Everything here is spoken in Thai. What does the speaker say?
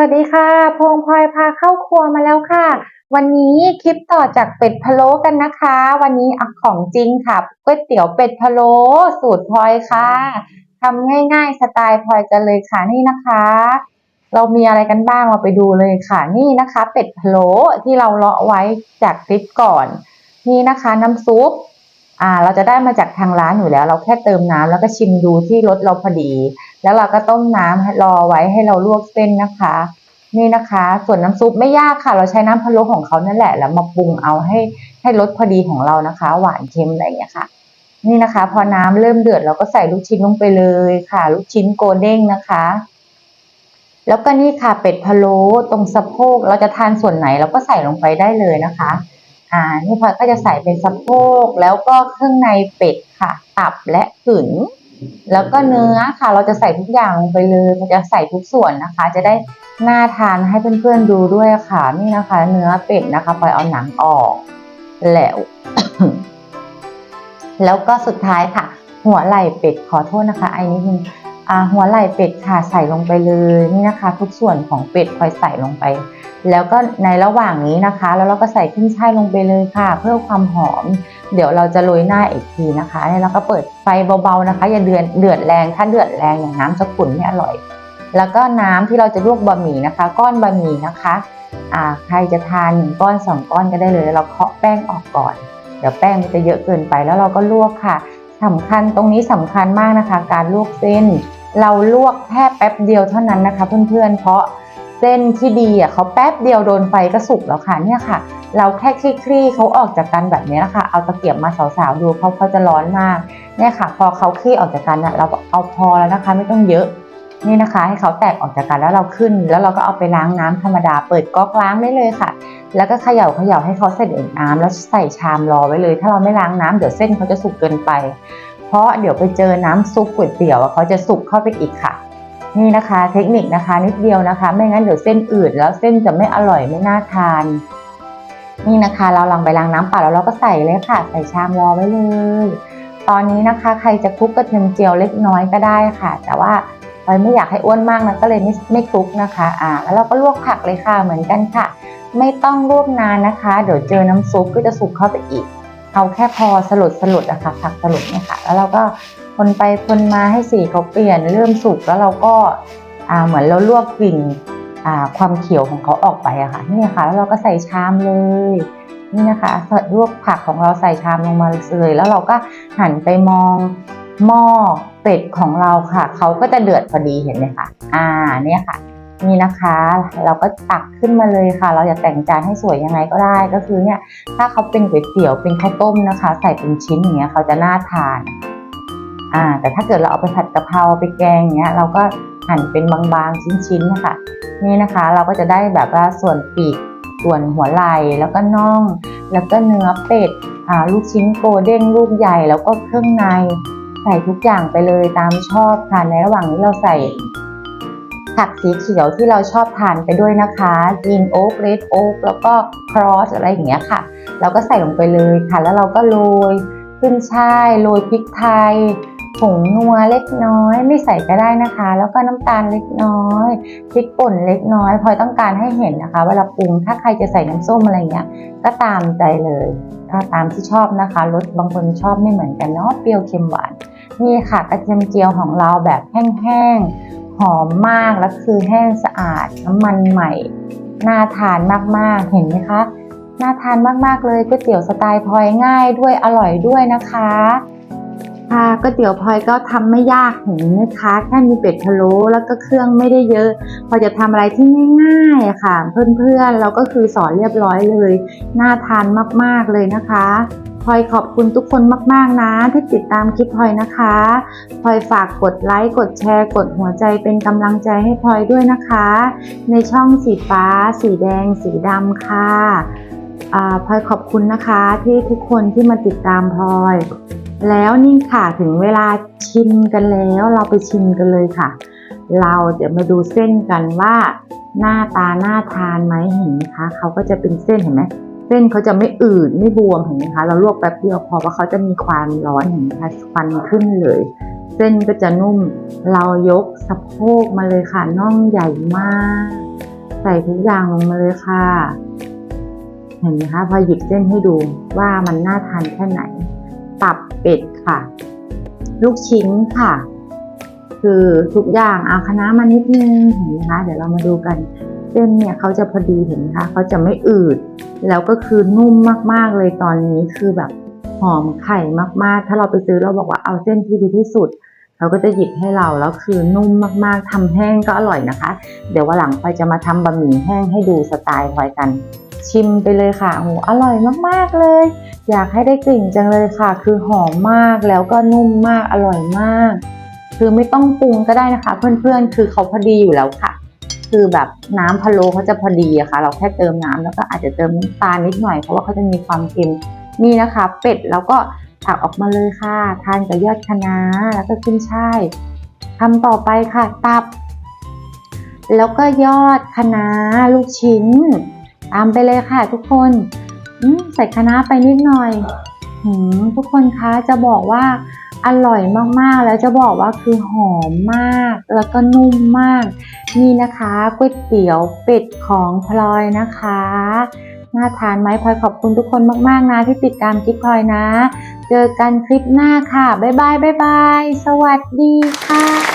วัสดีค่ะพงพลอยพาเข้าครัวมาแล้วค่ะ วันนี้คลิปต่อจากเป็ดพะโล้กันนะคะ วันนี้อของจริงค่ะก๋วยเตี๋ยวเป็ดพะโล้สูตรพลอยค่ะทำง่ายๆสไตล์พลอยกันเลยค่ะนี่นะคะ เรามีอะไรกันบ้างเราไปดูเลยค่ะ นี่นะคะ เป็ดพะโล้ที่เราเลาะไว้จากคลิปก่อน นี่นะคะน้ำซุปอ่าเราจะได้มาจากทางร้านอยู่แล้ว เราแค่เติมน้ำแล้วก็ชิมดูที่รสเราพอดี แล้วเราก็ต้มน้ำรอไว้ให้เราลวกเส้นนะคะ นี่นะคะ ส่วนน้ำซุปไม่ยากค่ะ เราใช้น้ำพะโล้ของเขานั่นแหละ แล้วมาปรุงเอาให้ให้รสพอดีของเรานะคะ หวานเค็มอะไรอย่างเงี้ยค่ะ นี่นะคะ พอน้ำเริ่มเดือดเราก็ใส่ลูกชิ้นลงไปเลยค่ะ ลูกชิ้นโกเด้งนะคะ แล้วก็นี่ค่ะเป็ดพะโล้ตรงสะโพกเราจะทานส่วนไหนเราก็ใส่ลงไปได้เลยนะคะอ่านี่พลอยก็จะใส่เป็นสะโพกแล้วก็เครื่องในเป็ดค่ะ ตับและกึ๋น แล้วก็เนื้อค่ะ เราจะใส่ทุกอย่างลงไปเลยเราจะใส่ทุกส่วนนะคะ จะได้น่าทานให้เพื่อนๆดูด้วยค่ะ นี่นะคะ เนื้อเป็ดนะคะพลอยเอาหนังออก แล้ว แล้วก็สุดท้ายค่ะ หัวไหล่เป็ดขอโทษนะคะไอ้นิดนึงอ่หัวไหล่เป็ดค่ะใส่ลงไปเลย นี่นะคะ ทุกส่วนของเป็ดพลอยใส่ลงไป แล้วก็ในระหว่างนี้นะคะ แล้วเราก็ใส่ขึ้นช่ายลงไปเลยค่ะ เพื่อความหอม เดี๋ยวเราจะโรยหน้าอีกทีนะคะแล้วเราก็เปิดไฟเบาๆนะคะ อย่าเดือดเดือดแรงถ้าเดือดแรงอย่างน้ำจะขุ่นไม่อร่อย แล้วก็น้ำที่เราจะลวกบะหมี่นะคะ ก้อนบะหมี่นะคะอ่าใครจะทานหนึ่งก้อนสองก้อนก็ได้เลย เราเคาะแป้งออกก่อน เดี๋ยวแป้งมันจะเยอะเกินไปแล้วเราก็ลวกค่ะสำคัญตรงนี้สำคัญมากนะคะ การลวกเส้น เราลวกแค่แป๊บเดียวเท่านั้นนะคะ เพื่อนๆ เพราะ เส้นที่ดีอะเขาแป๊บเดียวโดนไฟก็สุกแล้วค่ะเนี่ยค่ะ เราแค่คลี่ๆเขาออกจากกันแบบนี้นะคะเอาตะเกียบมาสาวๆดูเพราะเขาจะร้อนมากเนี่ยค่ะ พอเขาคลี่ออกจากกันนะเราเอาพอแล้วนะคะ ไม่ต้องเยอะนี่นะคะ ให้เขาแตกออกจากกันแล้วเราขึ้น แล้วเราก็เอาไปล้างน้ำธรรมดาเปิดก๊อกล้างได้เลยค่ะ แล้วก็เขย่าเขย่าให้เขาเสด็จน้ำแล้วใส่ชามรอไว้เลย ถ้าเราไม่ล้างน้ำเดี๋ยวเส้นเขาจะสุกเกินไป เพราะเดี๋ยวไปเจอน้ำซุปก๋วยเตี๋ยวเขาจะสุกเข้าไปอีกค่ะ นี่นะคะเทคนิคนะคะนิดเดียวนะคะ ไม่งั้นเดี๋ยวเส้นอืดแล้วเส้นจะไม่อร่อยไม่น่าทาน นี่นะคะ เราลองไปล้างน้ำเปล่าแล้วเราก็ใส่เลยค่ะ ใส่ชามรอไว้เลย ตอนนี้นะคะ ใครจะคลุกกระเทียมเจียวเล็กน้อยก็ได้ค่ะ แต่ว่าพลอยไม่อยากให้อ้วนมากนะก็เลยไม่ไม่คลุกนะคะอ่าแล้วเราก็ลวกผักเลยค่ะเหมือนกันค่ะ ไม่ต้องลวกนานนะคะ เดี๋ยวเจอน้ำซุปก็จะสุกเข้าไปอีก เอาแค่พอสลุดสลุดอะคะผักสลุดเนี่ยค่ะ แล้วเราก็ คนไปคนมาให้สีเขาเปลี่ยนเริ่มสุกแล้วเราก็าเหมือนเราลวกกลิ่นความเขียวของเขาออกไปอะค่ะนี่ค่ะแล้วเราก็ใส่ชามเลยนี่นะคะลวกผักของเราใส่ชามลงมาเลยแล้วเราก็หันไปมองหม้อเป็ดของเราค่ะเขาก็จะเดือดพอดีเห็นไหมคะอ่าเนี่ยค่ะนี่นะคะ เราก็ตักขึ้นมาเลยค่ะ เราจะแต่งจานให้สวยยังไงก็ได้ก็คือเนี่ยถ้าเขาเป็นก๋วยเตี๋ยวเป็นข้าวต้มนะคะ ใส่เป็นชิ้นอย่างเงี้ยเขาจะน่าทาน อ่าแต่ถ้าเกิดเราเอาไปผัดกะเพราไปแกงอย่างเงี้ยเราก็หั่นเป็นบางๆชิ้นๆนะคะนี่นะคะเราก็จะได้แบบว่าส่วนปีกส่วนหัวไหล่แล้วก็น่อง แล้วก็เนื้อเป็ดอ่าลูกชิ้นโกเด้งลูกใหญ่แล้วก็เครื่องในใส่ทุกอย่างไปเลยตามชอบค่ะในระหว่างนี้เราใส่ผักสีเขียวที่เราชอบทานไปด้วยนะคะกรีนโอ๊กเรดโอ๊กแล้วก็ครอสอะไรอย่างเงี้ยค่ะ เราก็ใส่ลงไปเลยค่ะ แล้วเราก็โรยขึ้นช่ายโรยพริกไทย ผงนัวเล็กน้อย ไม่ใส่ก็ได้นะคะ แล้วก็น้ำตาลเล็กน้อยพริกป่นเล็กน้อยพลอยต้องการให้เห็นนะคะเวลาปรุงถ้าใครจะใส่น้ำส้มอะไรเงี้ยก็ตามใจเลยก็ตามที่ชอบนะคะรสบางคนชอบไม่เหมือนกันเนาะเปรี้ยวเค็มหวานนี่ค่ะกระเทียมเจียวของเราแบบแห้งๆหอมมากแล้วคือแห้งสะอาดน้ำมันใหม่น่าทานมากๆเห็นไหมคะน่าทานมากๆเลยก๋วยเตี๋ยวสไตล์พลอยง่ายด้วยอร่อยด้วยนะคะ ค่ะก๋วยเตี๋ยวพลอยก็ทำไม่ยากเห็นไหมคะ แค่มีเป็ดพะโล้แล้วก็เครื่องไม่ได้เยอะ พอจะทำอะไรที่ง่ายๆค่ะ เพื่อนๆเราก็คือสอนเรียบร้อยเลย น่าทานมากๆเลยนะคะพลอยขอบคุณทุกคนมากๆนะ ที่ติดตามคลิปพลอยนะคะพลอยฝากกดไลค์กดแชร์กดหัวใจเป็นกำลังใจให้พลอยด้วยนะคะ ในช่องสีฟ้า สีแดง สีดำค่ะพลอยขอบคุณนะคะที่ทุกคนที่มาติดตามพลอย แล้วนี่ค่ะถึงเวลาชิมกันแล้วเราไปชิมกันเลยค่ะ เราเดี๋ยวมาดูเส้นกันว่าหน้าตาน่าทานไหมเห็นไหมคะเขาก็จะเป็นเส้นเห็นไหมเส้นเขาจะไม่อืดไม่บวมเห็นไหมคะ เราลวกแป๊บเดียวพอว่าเขาจะมีความร้อนเห็นไหมคะควันขึ้นเลย เส้นก็จะนุ่มเรายกสะโพกมาเลยค่ะน่องใหญ่มาก ใส่ทุกอย่างลงมาเลยค่ะ เห็นไหมคะพอหยิบเส้นให้ดูว่ามันน่าทานแค่ไหน ตับเป็ดค่ะ ลูกชิ้นค่ะ คือทุกอย่างเอาคณะมานิดนึงเห็นไหมคะเดี๋ยวเรามาดูกันเส้นเนี่ยเขาจะพอดีเห็นไหมคะเขาจะไม่อืด แล้วก็คือนุ่มมากๆเลยตอนนี้คือแบบหอมไข่มากๆ ถ้าเราไปซื้อเราบอกว่าเอาเส้นที่ดีที่สุดเขาก็จะหยิบให้เราแล้วคือนุ่มมากๆทำแห้งก็อร่อยนะคะ เดี๋ยววันหลังพลอยจะมาทำบะหมี่แห้งให้ดูสไตล์พลอยกัน ชิมไปเลยค่ะโอ้โหอร่อยมากๆเลย อยากให้ได้กลิ่นจังเลยค่ะ คือหอมมากแล้วก็นุ่มมากอร่อยมาก คือไม่ต้องปรุงก็ได้นะคะ เพื่อนๆ คือเขาพอดีอยู่แล้วค่ะ คือแบบน้ำพะโล้เขาจะพอดีอะค่ะ เราแค่เติมน้ำแล้วก็อาจจะเติมน้ำตาลนิดหน่อยเพราะว่าเขาจะมีความเค็มนี่นะคะ เป็ดแล้วก็ตักออกมาเลยค่ะ ทานกับยอดคะน้าแล้วก็ขึ้นช่ายทำต่อไปค่ะ ตับ แล้วก็ยอดคะน้าลูกชิ้น ตามไปเลยค่ะทุกคนใส่คะน้าไปนิดหน่อยทุกคนคะจะบอกว่าอร่อยมากๆ แล้วจะบอกว่าคือหอมมาก แล้วก็นุ่มมาก นี่นะคะก๋วยเตี๋ยวเป็ดของพลอยนะคะน่าทานไหมพลอยขอบคุณทุกคนมากๆนะที่ติดตามคลิปพลอยนะ เจอกันคลิปหน้าค่ะ บ๊ายบายบ๊ายบาย สวัสดีค่ะ